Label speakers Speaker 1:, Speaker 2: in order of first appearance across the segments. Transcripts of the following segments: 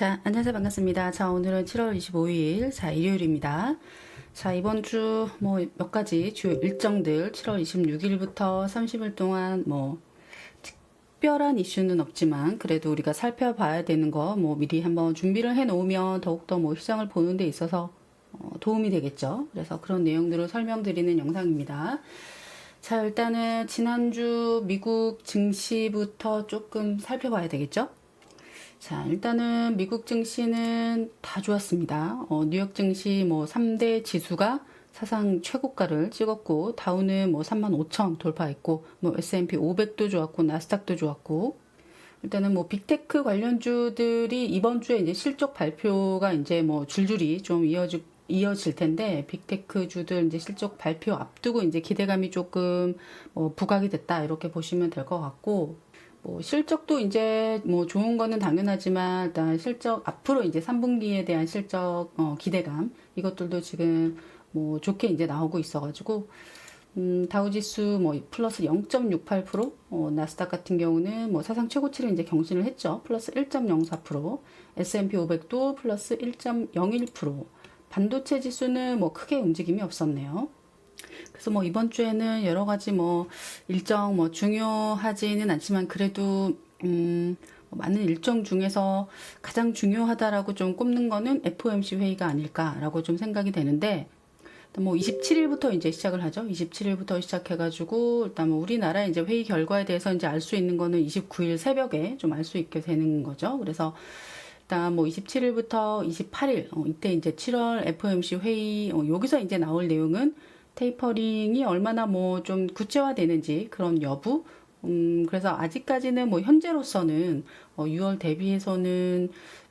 Speaker 1: 자, 안녕하세요. 반갑습니다. 자, 오늘은 7월 25일, 자, 일요일입니다. 자, 이번 주 뭐 몇 가지 주요 일정들 7월 26일부터 30일 동안 뭐 특별한 이슈는 없지만 그래도 우리가 살펴봐야 되는 거 뭐 미리 한번 준비를 해 놓으면 더욱더 뭐 시장을 보는 데 있어서 어, 도움이 되겠죠. 그래서 그런 내용들을 설명드리는 영상입니다. 자, 일단은 지난주 미국 증시부터 조금 살펴봐야 되겠죠. 자, 일단은 미국 증시는 다 좋았습니다. 어, 뉴욕 증시 뭐 3대 지수가 사상 최고가를 찍었고, 다우는 뭐 3만 5천 돌파했고, 뭐 S&P 500도 좋았고, 나스닥도 좋았고, 일단은 뭐 빅테크 관련주들이 이번 주에 이제 실적 발표가 이제 뭐 줄줄이 좀 이어지, 이어질 텐데, 빅테크 주들 이제 실적 발표 앞두고 이제 기대감이 조금 뭐 부각이 됐다, 이렇게 보시면 될 것 같고, 뭐 실적도 이제 뭐 좋은 거는 당연하지만 일단 실적 앞으로 이제 3분기에 대한 실적 어, 기대감 이것들도 지금 뭐 좋게 이제 나오고 있어가지고 음, 다우지수 뭐 플러스 0.68% 어, 나스닥 같은 경우는 뭐 사상 최고치를 이제 경신을 했죠 플러스 1.04% S&P 500도 플러스 1.01% 반도체 지수는 뭐 크게 움직임이 없었네요. 그래서 뭐 이번 주에는 여러 가지 뭐 일정 뭐 중요하지는 않지만 그래도 음, 뭐 많은 일정 중에서 가장 중요하다라고 좀 꼽는 거는 FOMC 회의가 아닐까라고 좀 생각이 되는데 뭐 27일부터 이제 시작을 하죠. 27일부터 시작해가지고 일단 뭐 우리나라 이제 회의 결과에 대해서 이제 알 수 있는 거는 29일 새벽에 좀 알 수 있게 되는 거죠. 그래서 일단 뭐 27일부터 28일 어, 이때 이제 7월 FOMC 회의 어, 여기서 이제 나올 내용은 테이퍼링이 얼마나 뭐 좀 구체화되는지 그런 여부 음 그래서 아직까지는 뭐 현재로서는 어 6월 대비해서는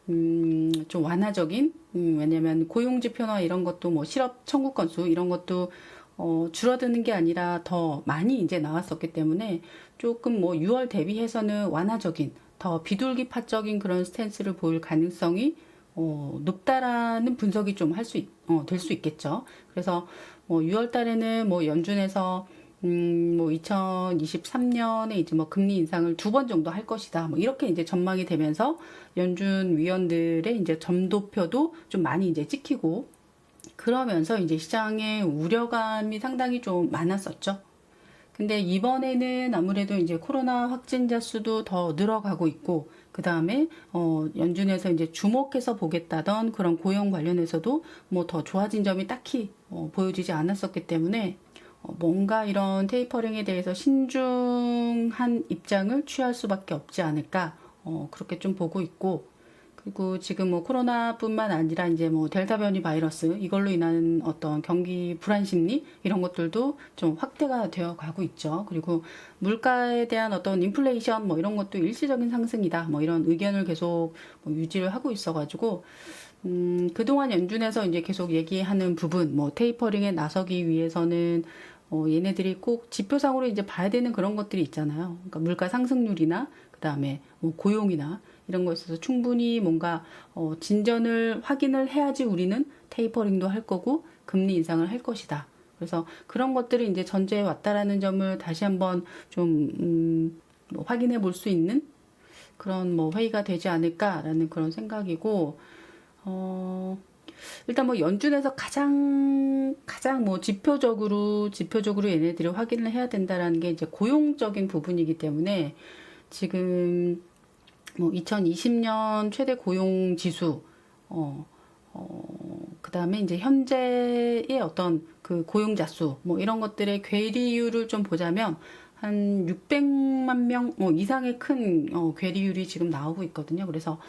Speaker 1: 음 좀 완화적인 음 왜냐면 고용 지 표나 이런 것도 뭐 실업 청구 건수 이런 것도 어 줄어드는 게 아니라 더 많이 이제 나왔었기 때문에 조금 뭐 6월 대비해서는 완화적인 더 비둘기파적인 그런 스탠스를 보일 가능성이 어, 높다라는 분석이 좀 할 수, 어, 될 수 있겠죠. 그래서 뭐 6월 달에는 뭐 연준에서 음, 뭐 2023년에 이제 뭐 금리 인상을 두 번 정도 할 것이다. 뭐 이렇게 이제 전망이 되면서 연준 위원들의 이제 점도표도 좀 많이 이제 찍히고 그러면서 이제 시장의 우려감이 상당히 좀 많았었죠. 근데 이번에는 아무래도 이제 코로나 확진자 수도 더 늘어가고 있고, 그 다음에, 어, 연준에서 이제 주목해서 보겠다던 그런 고용 관련해서도 뭐 더 좋아진 점이 딱히 어, 보여지지 않았었기 때문에, 어, 뭔가 이런 테이퍼링에 대해서 신중한 입장을 취할 수밖에 없지 않을까, 어, 그렇게 좀 보고 있고, 그리고 지금 뭐 코로나뿐만 아니라 이제 뭐 델타 변이 바이러스 이걸로 인한 어떤 경기 불안 심리 이런 것들도 좀 확대가 되어 가고 있죠. 그리고 물가에 대한 어떤 인플레이션 뭐 이런 것도 일시적인 상승이다. 뭐 이런 의견을 계속 뭐 유지를 하고 있어 가지고 음, 그동안 연준에서 이제 계속 얘기하는 부분, 뭐 테이퍼링에 나서기 위해서는 어, 얘네들이 꼭 지표상으로 이제 봐야 되는 그런 것들이 있잖아요. 그러니까 물가 상승률이나 그 다음에 뭐 고용이나 이런 거에 있어서 충분히 뭔가 어, 진전을 확인을 해야지 우리는 테이퍼링도 할 거고 금리 인상을 할 것이다. 그래서 그런 것들이 이제 전제해 왔다라는 점을 다시 한번 좀 음, 뭐 확인해 볼 수 있는 그런 뭐 회의가 되지 않을까라는 그런 생각이고 어 일단 뭐 연준에서 가장 가장 뭐 지표적으로 지표적으로 얘네들이 확인을 해야 된다라는 게 이제 고용적인 부분이기 때문에 지금 뭐 2020년 최대 고용 지수 어, 어, 그 다음에 이제 현재의 어떤 그 고용자 수, 뭐 이런 것들의 괴리율을 좀 보자면 한 600만 명 어, 이상의 큰 어, 괴리율이 지금 나오고 있거든요. 그래서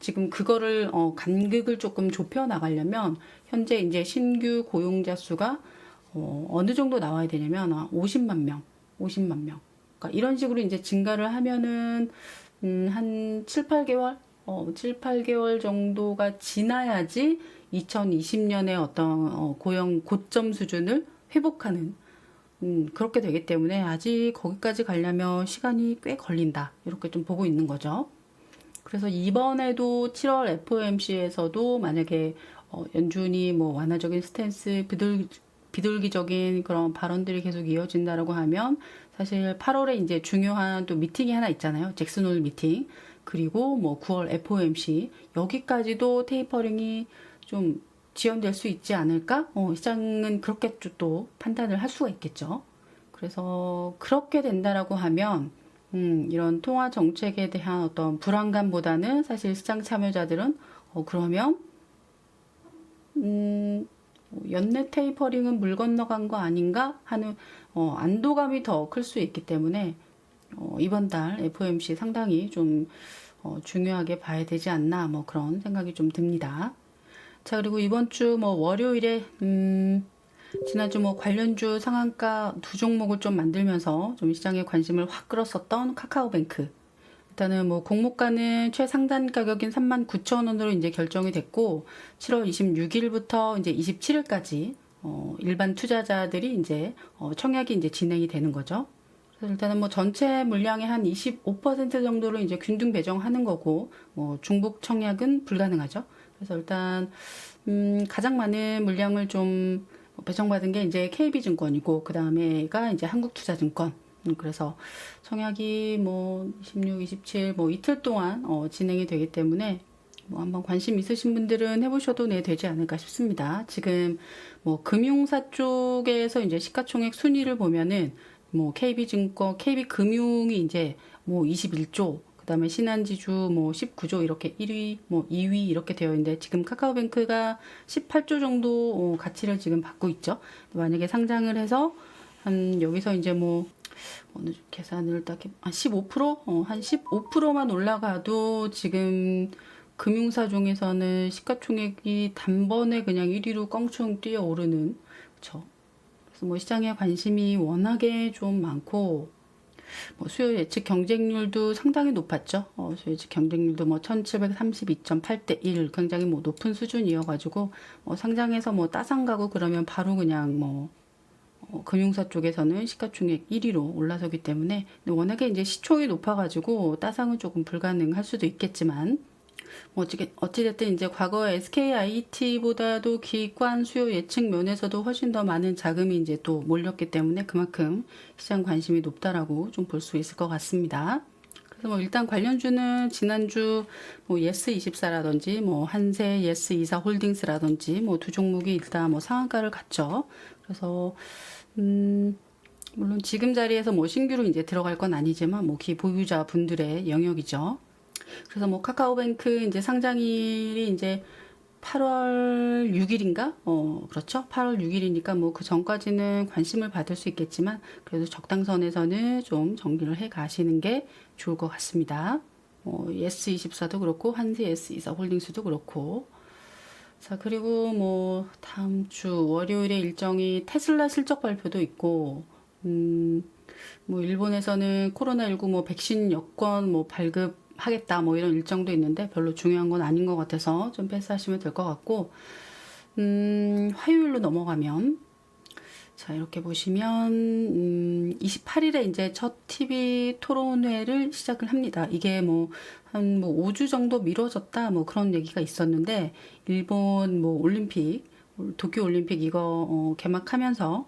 Speaker 1: 지금 그거를 어, 간극을 조금 좁혀 나가려면 현재 이제 신규 고용자 수가 어, 어느 정도 나와야 되냐면 50만 명, 50만 명. 그러니까 이런 식으로 이제 증가를 하면은 음, 한 7, 8개월? 어, 7, 8개월 정도가 지나야지 2020년에 어떤 어, 고용 고점 수준을 회복하는 음, 그렇게 되기 때문에 아직 거기까지 가려면 시간이 꽤 걸린다. 이렇게 좀 보고 있는 거죠. 그래서 이번에도 7월 FOMC에서도 만약에 어, 연준이 뭐 완화적인 스탠스, 비둘, 비둘기적인 그런 발언들이 계속 이어진다라고 하면 사실 8월에 이제 중요한 또 미팅이 하나 있잖아요. 잭슨홀 미팅. 그리고 뭐 9월 FOMC 여기까지도 테이퍼링이 좀 지연될 수 있지 않을까? 어, 시장은 그렇게 또 판단을 할 수가 있겠죠. 그래서 그렇게 된다라고 하면 음, 이런 통화 정책에 대한 어떤 불안감보다는 사실 시장 참여자들은 어, 그러면 음, 연내 테이퍼링은 물 건너간 거 아닌가 하는 어, 안도감이 더 클 수 있기 때문에 어, 이번 달 FOMC 상당히 좀 어, 중요하게 봐야 되지 않나 뭐 그런 생각이 좀 듭니다. 자 그리고 이번 주 뭐 월요일에 음, 지난주 뭐 관련주 상한가 두 종목을 좀 만들면서 좀 시장에 관심을 확 끌었었던 카카오뱅크. 일단은 뭐 공모가는 최상단 가격인 39,000원으로 이제 결정이 됐고 7월 26일부터 이제 27일까지 어, 일반 투자자들이 이제 어, 청약이 이제 진행이 되는 거죠. 그래서 일단은 뭐 전체 물량의 한 25% 정도를 이제 균등 배정하는 거고 뭐 중복 청약은 불가능하죠. 그래서 일단 음, 가장 많은 물량을 좀 배정받은 게 이제 KB증권이고 그 다음에가 이제 한국투자증권. 음, 그래서 청약이 뭐 26, 27, 뭐 이틀 동안 어, 진행이 되기 때문에 뭐 한번 관심 있으신 분들은 해보셔도 네 되지 않을까 싶습니다. 지금 뭐 금융사 쪽에서 이제 시가총액 순위를 보면은 뭐 KB증권, KB금융이 이제 뭐 21조, 그다음에 신한지주 뭐 19조 이렇게 1위, 뭐 2위 이렇게 되어 있는데 지금 카카오뱅크가 18조 정도 어, 가치를 지금 받고 있죠. 만약에 상장을 해서 한 여기서 이제 뭐 어느 쪽 계산을 딱한 15%? 어, 한 15%만 올라가도 지금 금융사 중에서는 시가총액이 단번에 그냥 1위로 껑충 뛰어오르는 그쵸. 그래서 뭐 시장에 관심이 워낙에 좀 많고 뭐 수요 예측 경쟁률도 상당히 높았죠. 어, 수요 예측 경쟁률도 뭐 1732.8대 1 굉장히 뭐 높은 수준이어 가지고 뭐 상장해서 뭐 따상 가고 그러면 바로 그냥 뭐 어, 금융사 쪽에서는 시가총액 1위로 올라서기 때문에 워낙에 이제 시총이 높아가지고 따상은 조금 불가능할 수도 있겠지만 뭐 어찌 어찌됐든 이제 과거 SKIT보다도 기관 수요 예측 면에서도 훨씬 더 많은 자금이 이제 또 몰렸기 때문에 그만큼 시장 관심이 높다라고 좀 볼 수 있을 것 같습니다. 그래서 뭐 일단 관련주는 지난주 뭐 예스24라든지 뭐 한세 예스24 홀딩스라든지 뭐 두 종목이 일단 뭐 상한가를 갔죠. 그래서 음 물론 지금 자리에서 뭐 신규로 이제 들어갈 건 아니지만 뭐 기 보유자 분들의 영역이죠. 그래서 뭐 카카오뱅크 이제 상장일이 이제 8월 6일인가? 어, 그렇죠. 8월 6일이니까 뭐 그 전까지는 관심을 받을 수 있겠지만 그래도 적당선에서는 좀 정리를 해 가시는 게 좋을 것 같습니다. 어, 예스24도 그렇고 한세 예스24 홀딩스도 그렇고 자, 그리고 뭐 다음 주 월요일에 일정이 테슬라 실적 발표도 있고 음, 뭐 일본에서는 코로나19 뭐 백신 여권 뭐 발급 하겠다 뭐 이런 일정도 있는데 별로 중요한 건 아닌 것 같아서 좀 패스하시면 될 것 같고 음, 화요일로 넘어가면 자 이렇게 보시면 음, 28일에 이제 첫 TV 토론회를 시작을 합니다. 이게 뭐 한뭐 5주 정도 미뤄졌다 뭐 그런 얘기가 있었는데 일본 뭐 올림픽 도쿄 올림픽 이거 어, 개막하면서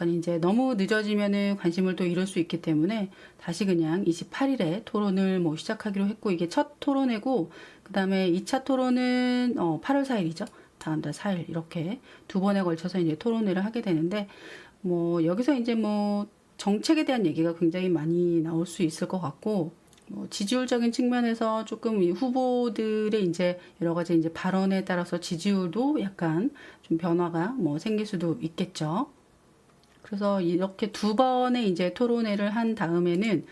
Speaker 1: 약간 이제 너무 늦어지면은 관심을 또 잃을 수 있기 때문에 다시 그냥 28일에 토론을 뭐 시작하기로 했고 이게 첫 토론회고 그다음에 2차 토론은 어 8월 4일이죠. 다음 달 4일 이렇게 두 번에 걸쳐서 이제 토론회를 하게 되는데 뭐 여기서 이제 뭐 정책에 대한 얘기가 굉장히 많이 나올 수 있을 것 같고 뭐 지지율적인 측면에서 조금 이 후보들의 이제 여러 가지 이제 발언에 따라서 지지율도 약간 좀 변화가 뭐 생길 수도 있겠죠. 그래서 이렇게 두 번의 이제 토론회를 한 다음에는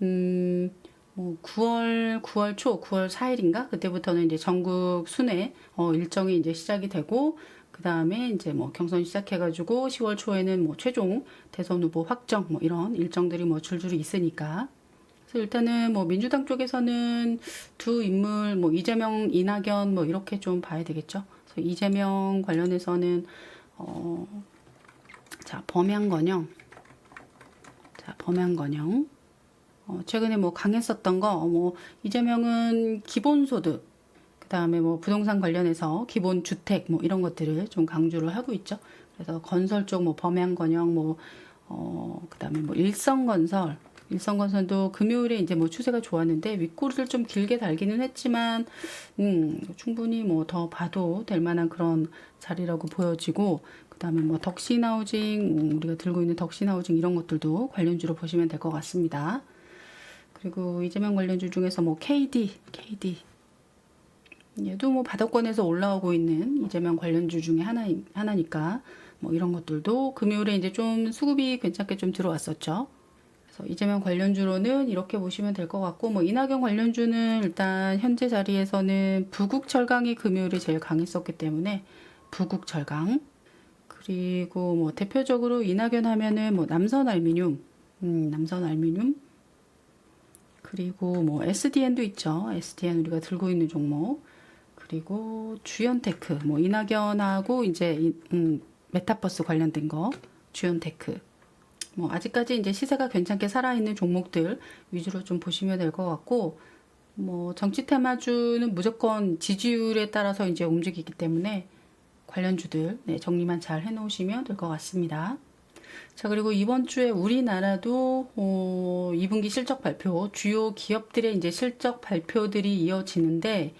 Speaker 1: 음, 뭐 9월 9월 초 9월 4일인가 그때부터는 이제 전국 순회 어, 일정이 이제 시작이 되고 그 다음에 이제 뭐 경선 시작해가지고 10월 초에는 뭐 최종 대선 후보 확정 뭐 이런 일정들이 뭐 줄줄이 있으니까 그래서 일단은 뭐 민주당 쪽에서는 두 인물 뭐 이재명 이낙연 뭐 이렇게 좀 봐야 되겠죠. 그래서 이재명 관련해서는 어 자, 범양건영. 자, 범양건영. 어, 최근에 뭐 강했었던 거, 뭐, 이재명은 기본소득, 그 다음에 뭐 부동산 관련해서 기본주택, 뭐 이런 것들을 좀 강조를 하고 있죠. 그래서 건설 쪽, 뭐 범양건영, 뭐, 어, 그 다음에 뭐 일성건설, 일성건선도 금요일에 이제 뭐 추세가 좋았는데 윗꼬리를 좀 길게 달기는 했지만 음, 충분히 뭐 더 봐도 될 만한 그런 자리라고 보여지고 그다음에 뭐 덕시나우징 음, 우리가 들고 있는 덕시나우징 이런 것들도 관련주로 보시면 될 것 같습니다. 그리고 이재명 관련주 중에서 뭐 KD, KD 얘도 뭐 바닥권에서 올라오고 있는 이재명 관련주 중에 하나 하나니까 뭐 이런 것들도 금요일에 이제 좀 수급이 괜찮게 좀 들어왔었죠. 그래서 이재명 관련주로는 이렇게 보시면 될 것 같고 뭐 이낙연 관련주는 일단 현재 자리에서는 부국 철강이 금요일에 제일 강했었기 때문에 부국 철강 그리고 뭐 대표적으로 이낙연 하면은 뭐 남선 알미늄 음, 남선 알미늄 그리고 뭐 SDN도 있죠. SDN 우리가 들고 있는 종목. 그리고 주연테크, 뭐 이낙연하고 이제 이- 음, 메타버스 관련된 거, 주연테크. 뭐 아직까지 이제 시세가 괜찮게 살아있는 종목들 위주로 좀 보시면 될 것 같고, 뭐 정치 테마주는 무조건 지지율에 따라서 이제 움직이기 때문에 관련주들 네, 정리만 잘 해놓으시면 될 것 같습니다. 자, 그리고 이번 주에 우리나라도 어, 2분기 실적 발표, 주요 기업들의 이제 실적 발표들이 이어지는데,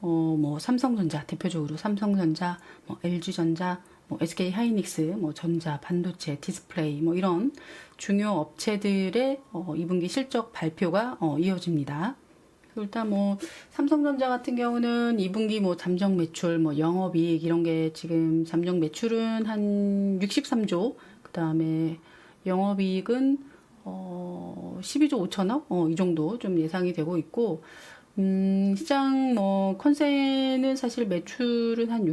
Speaker 1: 어, 뭐 삼성전자 대표적으로 삼성전자, 뭐 LG전자, 뭐 SK 하이닉스, 뭐 전자, 반도체, 디스플레이, 뭐 이런 중요 업체들의 어, 2분기 실적 발표가 어, 이어집니다. 일단 뭐 삼성전자 같은 경우는 2분기 뭐 잠정 매출, 뭐 영업이익 이런 게 지금 잠정 매출은 한 63조, 그 다음에 영업이익은 어 12조 5천억, 어 이 정도 좀 예상이 되고 있고, 음 시장 뭐 컨센은 사실 매출은 한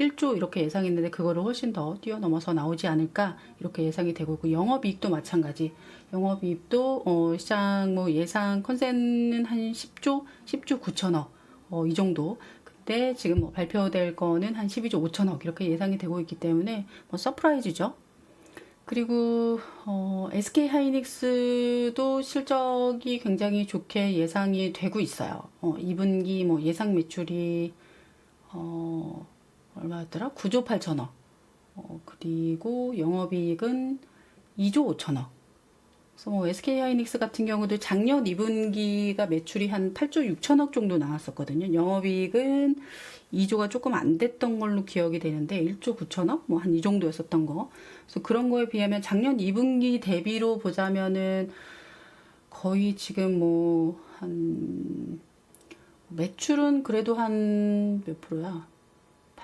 Speaker 1: 61조 이렇게 예상했는데 그거를 훨씬 더 뛰어넘어서 나오지 않을까 이렇게 예상이 되고 있고 영업이익도 마찬가지. 영업이익도 어, 시장 뭐 예상 컨센은 한 10조, 10조 9천억 어, 이 정도. 근데 지금 뭐 발표될 거는 한 12조 5천억 이렇게 예상이 되고 있기 때문에 뭐 서프라이즈죠. 그리고 어, SK 하이닉스도 실적이 굉장히 좋게 예상이 되고 있어요. 어, 2분기 뭐 예상 매출이 어, 얼마였더라? 9조 8천억. 어, 그리고 영업이익은 2조 5천억. 그래서 뭐 SK 하이닉스 같은 경우도 작년 2분기가 매출이 한 8조 6천억 정도 나왔었거든요. 영업이익은 2조가 조금 안 됐던 걸로 기억이 되는데 1조 9천억 뭐 한 이 정도였었던 거. 그래서 그런 거에 비하면 작년 2분기 대비로 보자면은 거의 지금 뭐 한 매출은 그래도 한 몇 프로야?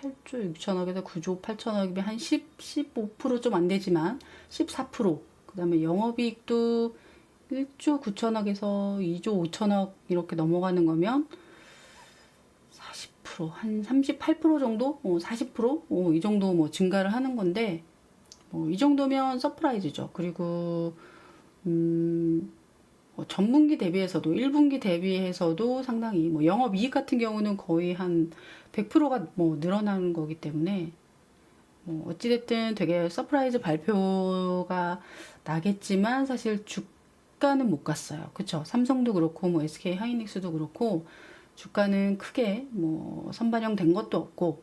Speaker 1: 8조 6천억에서 9조 8천억이면 한 10, 15%좀 안 되지만 14%. 그 다음에 영업이익도 1조 9천억에서 2조 5천억 이렇게 넘어가는 거면 40%, 한 38% 정도? 어, 40%? 어, 이 정도 뭐 증가를 하는 건데, 뭐, 이 정도면 서프라이즈죠. 그리고, 음, 뭐 전분기 대비해서도, 1분기 대비해서도 상당히, 뭐, 영업이익 같은 경우는 거의 한 100%가 뭐 늘어나는 거기 때문에, 뭐, 어찌됐든 되게 서프라이즈 발표가 나겠지만, 사실 주가는 못 갔어요. 그쵸? 삼성도 그렇고, 뭐, SK 하이닉스도 그렇고, 주가는 크게 뭐 선반영된 것도 없고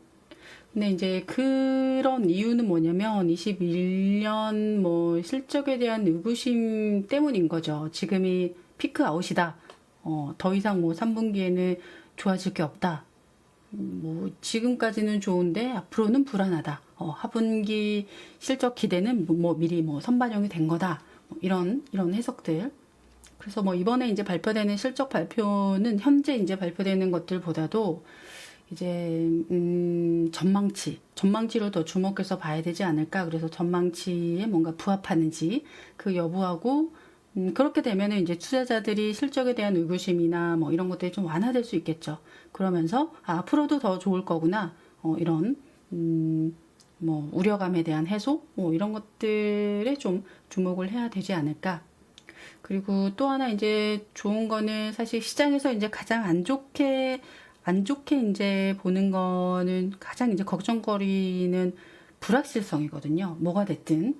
Speaker 1: 근데 이제 그런 이유는 뭐냐면 21년 뭐 실적에 대한 의구심 때문인 거죠. 지금이 피크 아웃이다. 어, 더 이상 뭐 3분기에는 좋아질 게 없다. 음, 뭐 지금까지는 좋은데 앞으로는 불안하다. 어, 하분기 실적 기대는 뭐, 뭐 미리 뭐 선반영이 된 거다. 뭐 이런 이런 해석들. 그래서 뭐 이번에 이제 발표되는 실적 발표는 현재 이제 발표되는 것들보다도 이제 음 전망치 전망치를 더 주목해서 봐야 되지 않을까. 그래서 전망치에 뭔가 부합하는지 그 여부하고 음 그렇게 되면은 이제 투자자들이 실적에 대한 의구심이나 뭐 이런 것들이 좀 완화될 수 있겠죠. 그러면서 아, 앞으로도 더 좋을 거구나. 어 이런 음 뭐 우려감에 대한 해소? 뭐 이런 것들에 좀 주목을 해야 되지 않을까. 그리고 또 하나 이제 좋은 거는 사실 시장에서 이제 가장 안 좋게 안 좋게 이제 보는 거는 가장 이제 걱정거리는 불확실성이거든요. 뭐가 됐든.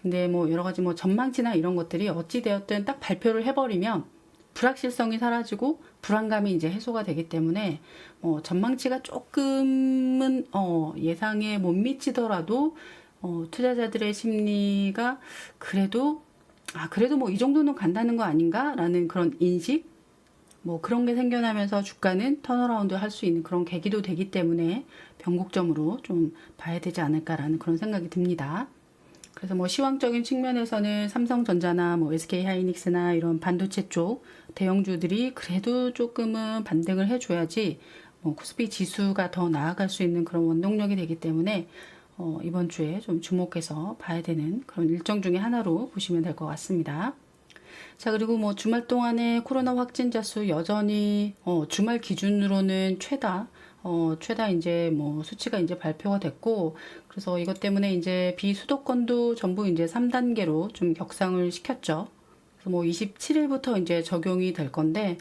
Speaker 1: 근데 뭐 여러 가지 뭐 전망치나 이런 것들이 어찌 되었든 딱 발표를 해버리면 불확실성이 사라지고 불안감이 이제 해소가 되기 때문에 뭐 전망치가 조금은 어 예상에 못 미치더라도 어 투자자들의 심리가 그래도 아, 그래도 뭐 이 정도는 간다는 거 아닌가라는 그런 인식 뭐 그런 게 생겨나면서 주가는 턴어라운드 할 수 있는 그런 계기도 되기 때문에 변곡점으로 좀 봐야 되지 않을까라는 그런 생각이 듭니다. 그래서 뭐 시황적인 측면에서는 삼성전자나 뭐 SK 하이닉스나 이런 반도체 쪽 대형주들이 그래도 조금은 반등을 해줘야지 뭐 코스피 지수가 더 나아갈 수 있는 그런 원동력이 되기 때문에 어, 이번 주에 좀 주목해서 봐야 되는 그런 일정 중에 하나로 보시면 될 것 같습니다. 자, 그리고 뭐 주말 동안에 코로나 확진자 수 여전히 어, 주말 기준으로는 최다 어, 최다 이제 뭐 수치가 이제 발표가 됐고, 그래서 이것 때문에 이제 비수도권도 전부 이제 3단계로 좀 격상을 시켰죠. 그래서 뭐 27일부터 이제 적용이 될 건데,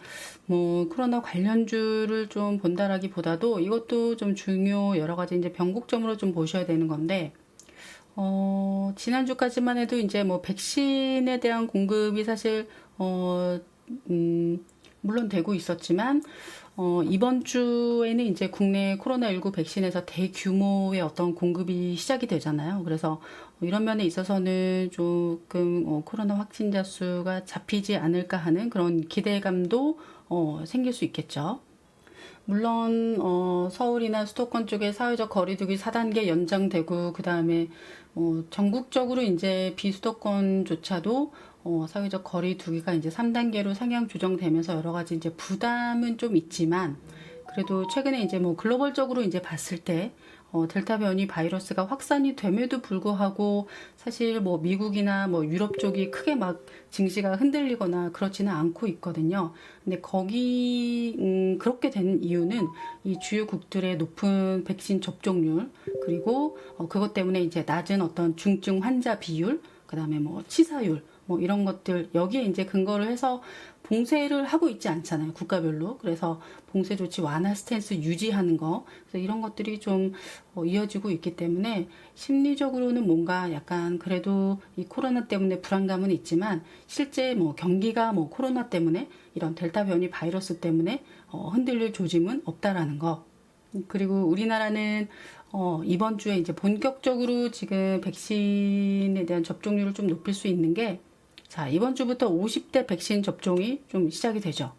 Speaker 1: 뭐 코로나 관련주를 좀 본다라기 보다도 이것도 좀 중요 여러 가지 이제 변곡점으로 좀 보셔야 되는 건데, 어, 지난주까지만 해도 이제 뭐 백신에 대한 공급이 사실, 어, 음, 물론 되고 있었지만, 어, 이번 주에는 이제 국내 코로나19 백신에서 대규모의 어떤 공급이 시작이 되잖아요. 그래서 이런 면에 있어서는 조금 어, 코로나 확진자 수가 잡히지 않을까 하는 그런 기대감도 어, 생길 수 있겠죠. 물론 어, 서울이나 수도권 쪽에 사회적 거리두기 4단계 연장되고 그 다음에 어, 전국적으로 이제 비수도권조차도 어, 사회적 거리 두기가 이제 3단계로 상향 조정되면서 여러 가지 이제 부담은 좀 있지만 그래도 최근에 이제 뭐 글로벌적으로 이제 봤을 때 어, 델타 변이 바이러스가 확산이 됨에도 불구하고 사실 뭐 미국이나 뭐 유럽 쪽이 크게 막 증시가 흔들리거나 그렇지는 않고 있거든요. 근데 거기 음, 그렇게 되는 이유는 이 주요국들의 높은 백신 접종률 그리고 어, 그것 때문에 이제 낮은 어떤 중증 환자 비율 그다음에 뭐 치사율 뭐 이런 것들 여기에 이제 근거를 해서 봉쇄를 하고 있지 않잖아요 국가별로. 그래서 봉쇄 조치 완화 스탠스 유지하는 거. 그래서 이런 것들이 좀 어, 이어지고 있기 때문에 심리적으로는 뭔가 약간 그래도 이 코로나 때문에 불안감은 있지만 실제 뭐 경기가 뭐 코로나 때문에 이런 델타 변이 바이러스 때문에 어, 흔들릴 조짐은 없다라는 거. 그리고 우리나라는 어, 이번 주에 이제 본격적으로 지금 백신에 대한 접종률을 좀 높일 수 있는 게 자, 이번 주부터 50대 백신 접종이 좀 시작이 되죠.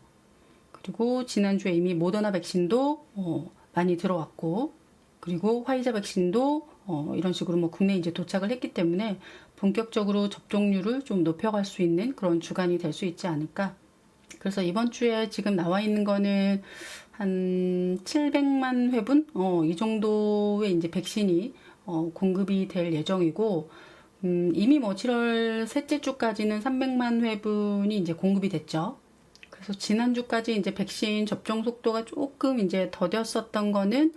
Speaker 1: 그리고 지난주에 이미 모더나 백신도 어, 많이 들어왔고, 그리고 화이자 백신도 어, 이런 식으로 뭐 국내에 이제 도착을 했기 때문에 본격적으로 접종률을 좀 높여갈 수 있는 그런 주간이 될 수 있지 않을까. 그래서 이번 주에 지금 나와 있는 거는 한 700만 회분? 어, 이 정도의 이제 백신이 어, 공급이 될 예정이고, 음, 이미 뭐 7월 셋째 주까지는 300만 회분이 이제 공급이 됐죠. 그래서 지난주까지 이제 백신 접종 속도가 조금 이제 더뎠었던 거는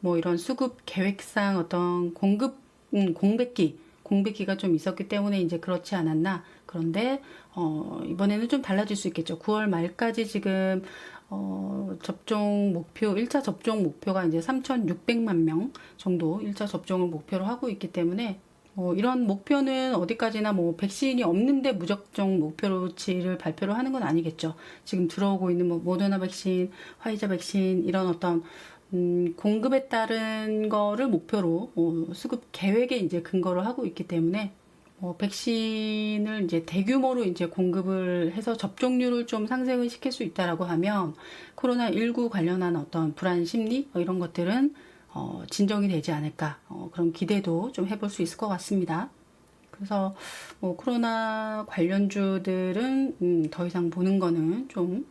Speaker 1: 뭐 이런 수급 계획상 어떤 공급, 음, 공백기, 공백기가 좀 있었기 때문에 이제 그렇지 않았나. 그런데, 어, 이번에는 좀 달라질 수 있겠죠. 9월 말까지 지금, 어, 접종 목표, 1차 접종 목표가 이제 3,600만 명 정도 1차 접종을 목표로 하고 있기 때문에 뭐 이런 목표는 어디까지나 뭐 백신이 없는데 무작정 목표치를 발표를 하는 건 아니겠죠. 지금 들어오고 있는 뭐 모더나 백신, 화이자 백신 이런 어떤 음, 공급에 따른 거를 목표로 어, 수급 계획에 이제 근거를 하고 있기 때문에 어, 백신을 이제 대규모로 이제 공급을 해서 접종률을 좀 상승을 시킬 수 있다라고 하면 코로나 19 관련한 어떤 불안 심리 뭐 이런 것들은 어, 진정이 되지 않을까 어, 그런 기대도 좀 해볼 수 있을 것 같습니다. 그래서 뭐 코로나 관련주들은 음, 더 이상 보는 거는 좀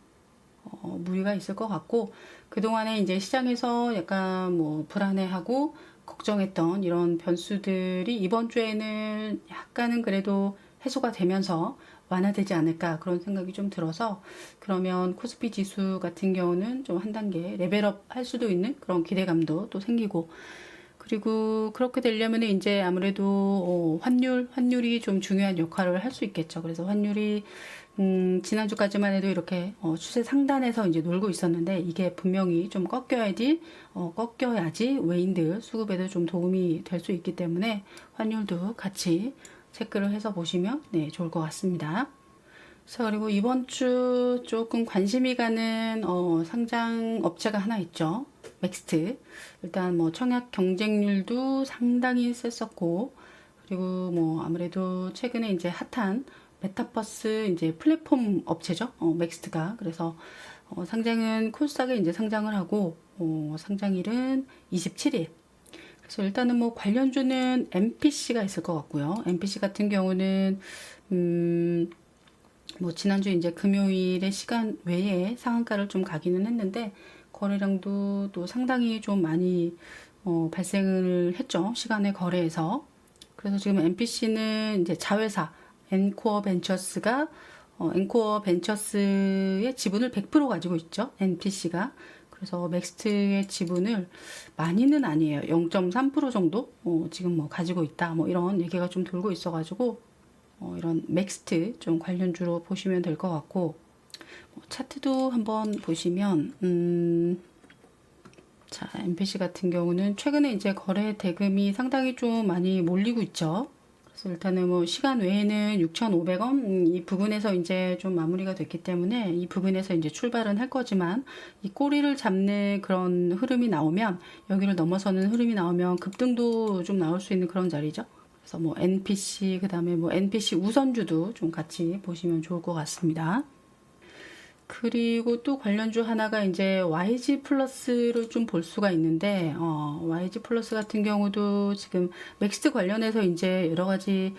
Speaker 1: 어, 무리가 있을 것 같고 그 동안에 이제 시장에서 약간 뭐 불안해하고 걱정했던 이런 변수들이 이번 주에는 약간은 그래도 해소가 되면서 완화되지 않을까 그런 생각이 좀 들어서 그러면 코스피 지수 같은 경우는 좀 한 단계 레벨업 할 수도 있는 그런 기대감도 또 생기고 그리고 그렇게 되려면 이제 아무래도 어, 환율 환율이 좀 중요한 역할을 할 수 있겠죠. 그래서 환율이 음, 지난주까지만 해도 이렇게 어, 추세 상단에서 이제 놀고 있었는데 이게 분명히 좀 꺾여야지 어, 꺾여야지 외인들 수급에도 좀 도움이 될 수 있기 때문에 환율도 같이 체크를 해서 보시면 네, 좋을 것 같습니다. 자, 그리고 이번 주 조금 관심이 가는 어, 상장 업체가 하나 있죠. 맥스트. 일단 뭐 청약 경쟁률도 상당히 셌었고, 그리고 뭐 아무래도 최근에 이제 핫한 메타버스 이제 플랫폼 업체죠. 어, 맥스트가. 그래서 어, 상장은 코스닥에 이제 상장을 하고 어, 상장일은 27일. 그래서 일단은 뭐 관련주는 MPC가 있을 것 같고요. MPC 같은 경우는 음, 뭐 지난주 이제 금요일의 시간 외에 상한가를 좀 가기는 했는데 거래량도 또 상당히 좀 많이 어, 발생을 했죠. 시간의 거래에서. 그래서 지금 MPC는 이제 자회사 엔코어 벤처스가 어, 엔코어 벤처스의 지분을 100% 가지고 있죠. NPC가. 그래서 맥스트의 지분을 많이는 아니에요. 0.3% 정도 어, 지금 뭐 가지고 있다. 뭐 이런 얘기가 좀 돌고 있어가지고 어, 이런 맥스트 좀 관련주로 보시면 될 것 같고 뭐 차트도 한번 보시면 음, 자 MPC 같은 경우는 최근에 이제 거래 대금이 상당히 좀 많이 몰리고 있죠. 일단은 뭐 시간 외에는 6,500원 음, 이 부분에서 이제 좀 마무리가 됐기 때문에 이 부분에서 이제 출발은 할 거지만 이 꼬리를 잡는 그런 흐름이 나오면 여기를 넘어서는 흐름이 나오면 급등도 좀 나올 수 있는 그런 자리죠. 그래서 뭐 NPC 그다음에 뭐 NPC 우선주도 좀 같이 보시면 좋을 것 같습니다. 그리고 또 관련주 하나가 이제 YG 플러스를 좀볼 수가 있는데, 어, YG 플러스 같은 경우도 지금 맥스 관련해서 이제 여러 가지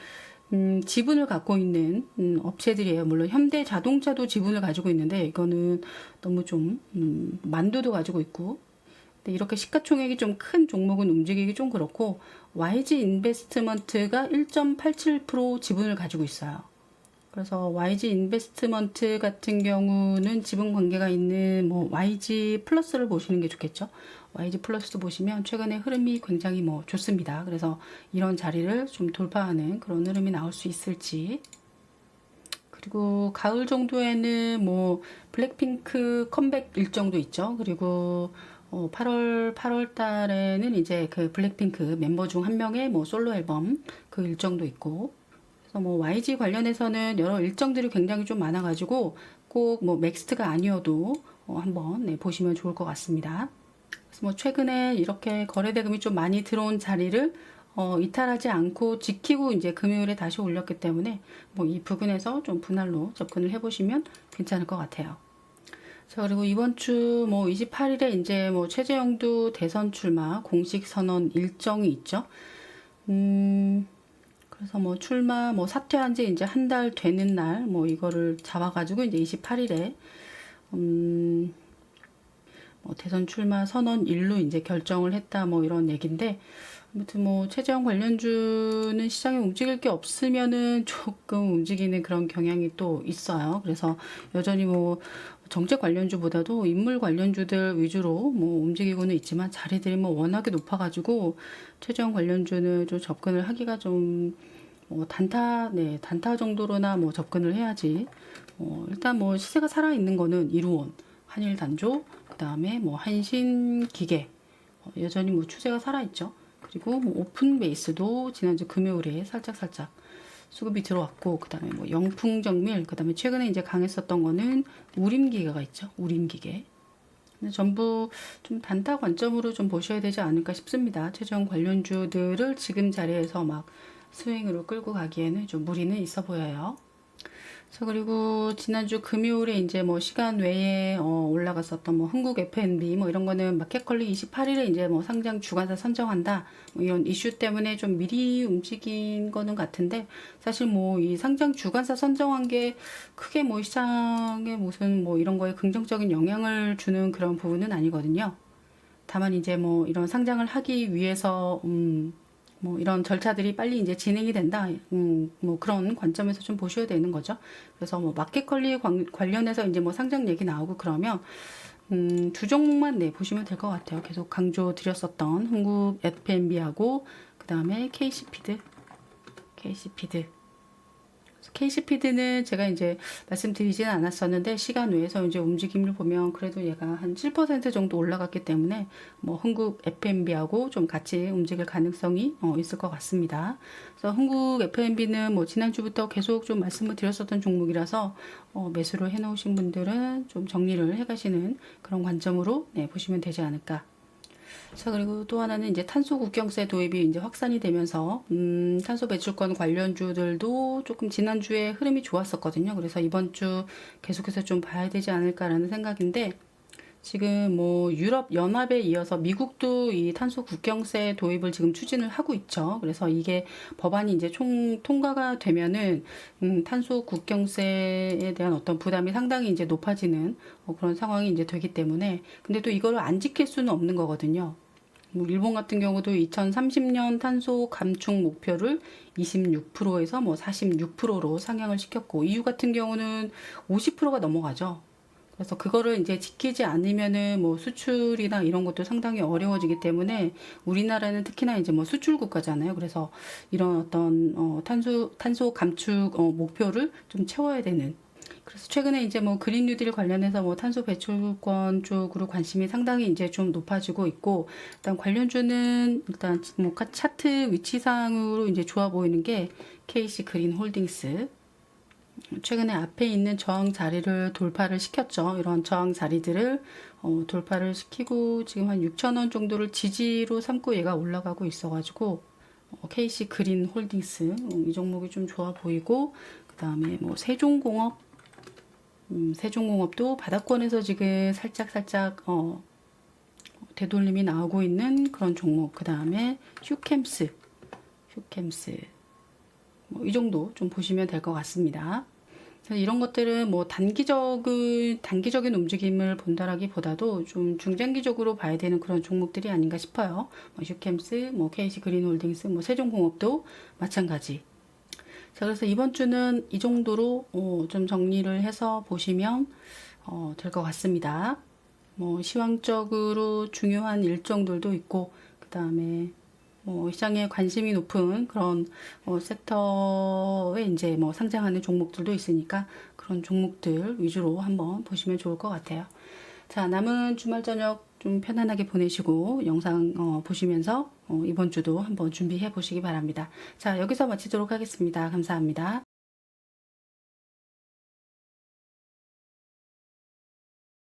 Speaker 1: 음, 지분을 갖고 있는 음, 업체들이에요. 물론 현대 자동차도 지분을 가지고 있는데 이거는 너무 좀 음, 만두도 가지고 있고 이렇게 시가총액이 좀 큰 종목은 움직이기 좀 그렇고 YG 인베스트먼트가 1.87% 지분을 가지고 있어요. 그래서 YG 인베스트먼트 같은 경우는 지분 관계가 있는 뭐 YG 플러스를 보시는 게 좋겠죠. YG 플러스도 보시면 최근에 흐름이 굉장히 뭐 좋습니다. 그래서 이런 자리를 좀 돌파하는 그런 흐름이 나올 수 있을지. 그리고 가을 정도에는 뭐 블랙핑크 컴백 일정도 있죠. 그리고 어 8월 8월 달에는 이제 그 블랙핑크 멤버 중 한 명의 뭐 솔로 앨범 그 일정도 있고 뭐 YG 관련해서는 여러 일정들이 굉장히 좀 많아가지고 꼭 뭐 맥스트가 아니어도 어 한번 네, 보시면 좋을 것 같습니다. 그래서 뭐 최근에 이렇게 거래 대금이 좀 많이 들어온 자리를 어, 이탈하지 않고 지키고 이제 금요일에 다시 올렸기 때문에 뭐 이 부분에서 좀 분할로 접근을 해보시면 괜찮을 것 같아요. 자, 그리고 이번 주 뭐 28일에 이제 뭐 최재형도 대선 출마 공식 선언 일정이 있죠. 음, 그래서 뭐 출마 뭐 사퇴한 지 이제 한 달 되는 날 뭐 이거를 잡아가지고 이제 28일에 음, 뭐 대선 출마 선언 일로 이제 결정을 했다 뭐 이런 얘기인데 아무튼 뭐 최재형 관련주는 시장에 움직일 게 없으면은 조금 움직이는 그런 경향이 또 있어요. 그래서 여전히 뭐 정책 관련주보다도 인물 관련주들 위주로 뭐 움직이고는 있지만 자리들이 뭐 워낙에 높아가지고 최재형 관련주는 좀 접근을 하기가 좀뭐 단타, 네, 단타 정도로나 뭐 접근을 해야지. 어, 일단 뭐 시세가 살아있는 거는 이루온, 한일단조, 그 다음에 뭐 한신 기계, 어, 여전히 뭐 추세가 살아있죠. 그리고 뭐 오픈 베이스도 지난주 금요일에 살짝 살짝 수급이 들어왔고 그다음에 뭐 영풍 정밀 그다음에 최근에 이제 강했었던 거는 우림 기계가 있죠. 우림 기계. 근데 전부 좀 단타 관점으로 좀 보셔야 되지 않을까 싶습니다. 최종 관련주들을 지금 자리에서 막 스윙으로 끌고 가기에는 좀 무리는 있어 보여요. 자, 그리고 지난주 금요일에 이제 뭐 시간 외에 어 올라갔었던 뭐 흥국 F&B 뭐 이런 거는 마켓컬리 28일에 이제 뭐 상장 주관사 선정한다 뭐 이런 이슈 때문에 좀 미리 움직인 거는 같은데 사실 뭐 이 상장 주관사 선정한 게 크게 뭐 시장에 무슨 뭐 이런 거에 긍정적인 영향을 주는 그런 부분은 아니거든요. 다만 이제 뭐 이런 상장을 하기 위해서 음, 뭐 이런 절차들이 빨리 이제 진행이 된다. 음, 뭐 그런 관점에서 좀 보셔야 되는 거죠. 그래서 뭐 마켓컬리 관련해서 이제 뭐 상장 얘기 나오고 그러면 음, 두 종목만 네, 보시면 될 것 같아요. 계속 강조 드렸었던 한국 F&B하고 그 다음에 KC피드, KC피드. KC피드는 제가 이제 말씀드리지는 않았었는데 시간 외에서 이제 움직임을 보면 그래도 얘가 한 7% 정도 올라갔기 때문에 뭐 흥국 F&B하고 좀 같이 움직일 가능성이 어, 있을 것 같습니다. 그래서 흥국 F&B는 뭐 지난주부터 계속 좀 말씀을 드렸었던 종목이라서 어, 매수를 해놓으신 분들은 좀 정리를 해가시는 그런 관점으로 네, 보시면 되지 않을까. 자, 그리고 또 하나는 이제 탄소 국경세 도입이 이제 확산이 되면서, 음, 탄소 배출권 관련주들도 조금 지난주에 흐름이 좋았었거든요. 그래서 이번 주 계속해서 좀 봐야 되지 않을까라는 생각인데, 지금 뭐 유럽 연합에 이어서 미국도 이 탄소 국경세 도입을 지금 추진을 하고 있죠. 그래서 이게 법안이 이제 총 통과가 되면은 음, 탄소 국경세에 대한 어떤 부담이 상당히 이제 높아지는 어, 그런 상황이 이제 되기 때문에 근데 또 이거를 안 지킬 수는 없는 거거든요. 뭐 일본 같은 경우도 2030년 탄소 감축 목표를 26%에서 뭐 46%로 상향을 시켰고 EU 같은 경우는 50%가 넘어가죠. 그래서 그거를 이제 지키지 않으면은 뭐 수출이나 이런 것도 상당히 어려워지기 때문에 우리나라는 특히나 이제 뭐 수출 국가잖아요. 그래서 이런 어떤 어 탄소 탄소 감축 어 목표를 좀 채워야 되는 그래서 최근에 이제 뭐 그린 뉴딜 관련해서 뭐 탄소 배출권 쪽으로 관심이 상당히 이제 좀 높아지고 있고 일단 관련주는 일단 뭐 카- 차트 위치상으로 이제 좋아 보이는 게 KC 그린 홀딩스 최근에 앞에 있는 저항 자리를 돌파를 시켰죠. 이런 저항 자리들을 어, 돌파를 시키고 지금 한 6천 원 정도를 지지로 삼고 얘가 올라가고 있어가지고 어, KC 그린 홀딩스 어, 이 종목이 좀 좋아 보이고 그 다음에 뭐 세종공업 음, 세종공업도 바닥권에서 지금 살짝 살짝 어, 되돌림이 나오고 있는 그런 종목. 그 다음에 휴캠스, 휴캠스 뭐 이 정도 좀 보시면 될 것 같습니다. 이런 것들은 뭐 단기적인 단기적인 움직임을 본다라기보다도 좀 중장기적으로 봐야 되는 그런 종목들이 아닌가 싶어요. 뭐 휴캠스, 뭐 KC 그린홀딩스, 뭐 세종공업도 마찬가지. 자, 그래서 이번 주는 이 정도로 어, 좀 정리를 해서 보시면 어, 될 것 같습니다. 뭐 시황적으로 중요한 일정들도 있고 그 다음에 뭐 시장에 관심이 높은 그런 어, 섹터에 이제 뭐 상장하는 종목들도 있으니까 그런 종목들 위주로 한번 보시면 좋을 것 같아요. 자, 남은 주말 저녁 좀 편안하게 보내시고 영상 어, 보시면서 어, 이번 주도 한번 준비해 보시기 바랍니다. 자, 여기서 마치도록 하겠습니다. 감사합니다.